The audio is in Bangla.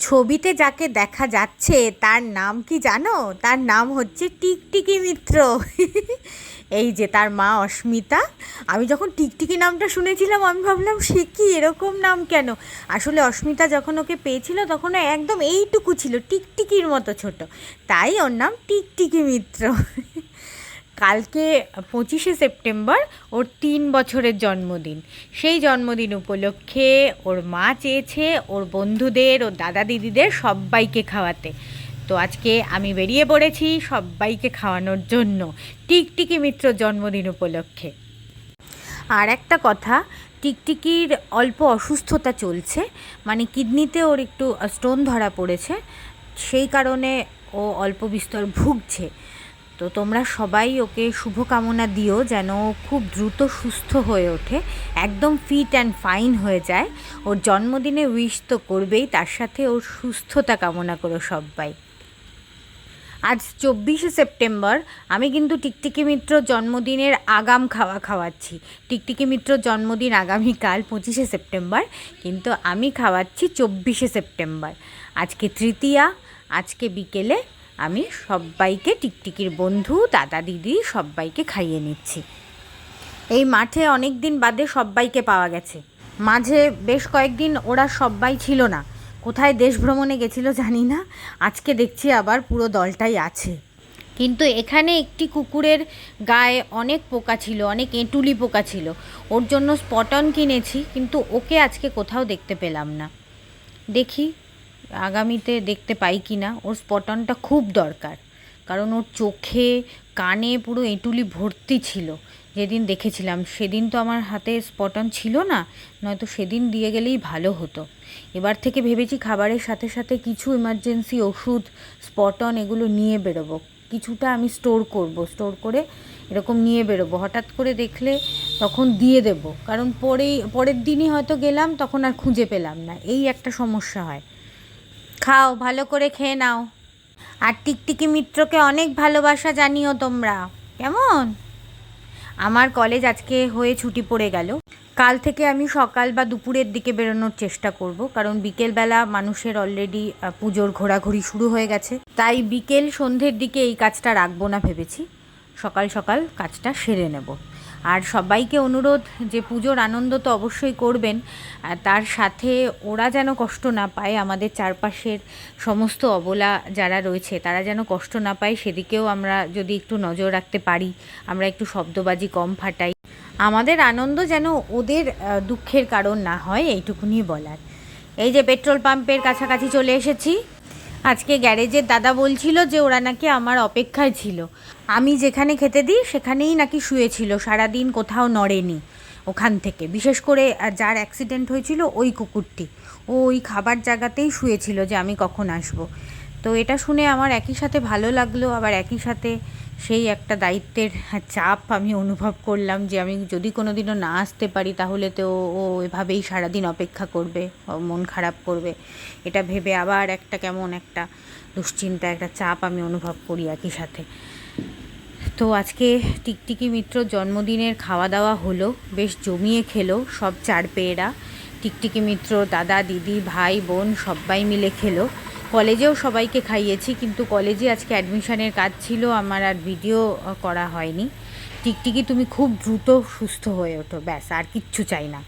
ছবিতে যাকে দেখা যাচ্ছে, তার নাম কি জানো? তার নাম হচ্ছে টিকটিকি মিত্র। এই যে তার মা অস্মিতা। আমি যখন টিকটিকি নামটা শুনেছিলাম, আমি ভাবলাম, সে কি এরকম নাম কেন? আসলে অস্মিতা যখন ওকে পেয়েছিল, তখন একদম এইটুকু ছিল, টিকটিকির মতো ছোট। তাই ওর নাম টিকটিকি মিত্র। কালকে পঁচিশে সেপ্টেম্বর ওর তিন বছরের জন্মদিন। সেই জন্মদিন উপলক্ষে ওর মা চেয়েছে ওর বন্ধুদের, ওর দাদা দিদিদের সবাইকে খাওয়াতে। তো আজকে আমি বেরিয়ে পড়েছি সবাইকে খাওয়ানোর জন্য। টিকটিকি মিত্র জন্মদিন উপলক্ষে। আর একটা কথা, টিকটিকির অল্প অসুস্থতা চলছে মানে কিডনিতে ওর একটু স্টোন ধরা পড়েছে, সেই কারণে ও অল্প বিস্তর ভুগছে। তো তোমরা সবাই ওকে শুভকামনা দিও যেন খুব দ্রুত সুস্থ হয়ে ওঠে, একদম ফিট অ্যান্ড ফাইন হয়ে যায়। ওর জন্মদিনে উইশ তো করবেই, তার সাথে ওর সুস্থতা কামনা করো সবাই। আজ চব্বিশে সেপ্টেম্বর, আমি কিন্তু টিকটিকি মিত্র জন্মদিনের আগাম খাওয়া খাওয়াচ্ছি। টিকটিকি মিত্র জন্মদিন আগামীকাল পঁচিশে সেপ্টেম্বর, কিন্তু আমি খাওয়াচ্ছি চব্বিশে সেপ্টেম্বর। আজকে তৃতীয়া, আজকে বিকেলে আমি সবাইকে টিকটিকির বন্ধু, দাদা, দিদি সবাইকে খাইয়ে নিচ্ছি। এই মাঠে অনেক দিন বাদে সবাইকে পাওয়া গেছে। মাঝে বেশ কয়েকদিন ওরা সবাই ছিল না। কোথায় দেশ ভ্রমণে গেছিল জানি না। আজকে দেখছি আবার পুরো দলটাই আছে। কিন্তু এখানে একটি কুকুরের গায়ে অনেক পোকা ছিল, অনেক এঁটুলি পোকা ছিল। ওর জন্য স্পটন কিনেছি, কিন্তু ওকে আজকে কোথাও দেখতে পেলাম না। দেখি আগামীতে দেখতে পাই কি না, ওর স্পটনটা খুব দরকার। কারণ ওর চোখে, কানে পুরো এঁটুলি ভর্তি ছিল। যেদিন দেখেছিলাম, সেদিন তো আমার হাতে স্পটন ছিল না, নয়তো সেদিন দিয়ে গেলেই ভালো হতো। এবার থেকে ভেবেছি খাবারের সাথে সাথে কিছু ইমার্জেন্সি ওষুধ, স্পটন এগুলো নিয়ে বেরোবো। কিছুটা আমি স্টোর করব স্টোর করে এরকম নিয়ে বেরোবো। হঠাৎ করে দেখলে তখন দিয়ে দেব। কারণ পরেই, পরের দিনই হয়তো গেলাম, তখন আর খুঁজে পেলাম না। এই একটা সমস্যা হয়। খাও, ভালো করে খেয়ে নাও। আর টিকটিকি মিত্রকে অনেক ভালোবাসা জানিও তোমরা। কেমন? আমার কলেজ আজকে হয়ে ছুটি পড়ে গেল। কাল থেকে আমি সকাল বা দুপুরের দিকে বেরোনোর চেষ্টা করব, কারণ বিকেলবেলা মানুষের অলরেডি পুজোর ঘোরাঘুরি শুরু হয়ে গেছে। তাই বিকেল সন্ধ্যের দিকে এই কাজটা রাখব না ভেবেছি। সকাল সকাল কাজটা সেরে নেব। আর সবাইকে অনুরোধ যে পুজোর আনন্দ তো অবশ্যই করবেন তার সাথে ওরা যেন কষ্ট না পায়, আমাদের চারপাশের সমস্ত অবলা যারা রয়েছে তারা যেন কষ্ট না পায়, সেদিকেও আমরা যদি একটু নজর রাখতে পারি, আমরা একটু শব্দবাজি কম ফাটাই। আমাদের আনন্দ যেন ওদের দুঃখের কারণ না হয়, এইটুকুনি বলার। এই যে পেট্রোল পাম্পের কাছাকাছি চলে এসেছি। আজকে গ্যারেজের দাদা বলছিল যে ওরা নাকি আমার অপেক্ষায় ছিল। আমি যেখানে খেতে দিই, সেখানেই নাকি শুয়েছিল, সারাদিন কোথাও নড়েনি ওখান থেকে। বিশেষ করে যার অ্যাক্সিডেন্ট হয়েছিল ওই কুকুরটি। ও ওই খাবার জায়গাতেই শুয়েছিল যে আমি কখন আসব। তো এটা শুনে আমার একই সাথে ভালো লাগল, আবার একই সাথে সেই একটা দায়িত্বের চাপ আমি অনুভব করলাম যে আমি যদি কোনো দিনও না আসতে পারি তাহলে তো ও এভাবেই সারাদিন অপেক্ষা করবে মন খারাপ করবে। এটা ভেবে আবার একটা কেমন একটা দুশ্চিন্তা, একটা চাপ আমি অনুভব করি একই সাথে। তো আজকে টিকটিকি মিত্র জন্মদিনের খাওয়া দাওয়া হলো, বেশ জমিয়ে খেলো সব চার পেয়েরা। টিকটিকি মিত্র, দাদা, দিদি, ভাই, বোন সবাই মিলে খেলো। কলেজেও সবাইকে খাইয়েছি, কিন্তু কলেজে আজকে অ্যাডমিশনের কাজ ছিল, আমার আর ভিডিও করা হয়নি। টিকটিকি তুমি খুব দ্রুত সুস্থ হয়ে ওঠো, ব্যাস, আর কিচ্ছু চাই না।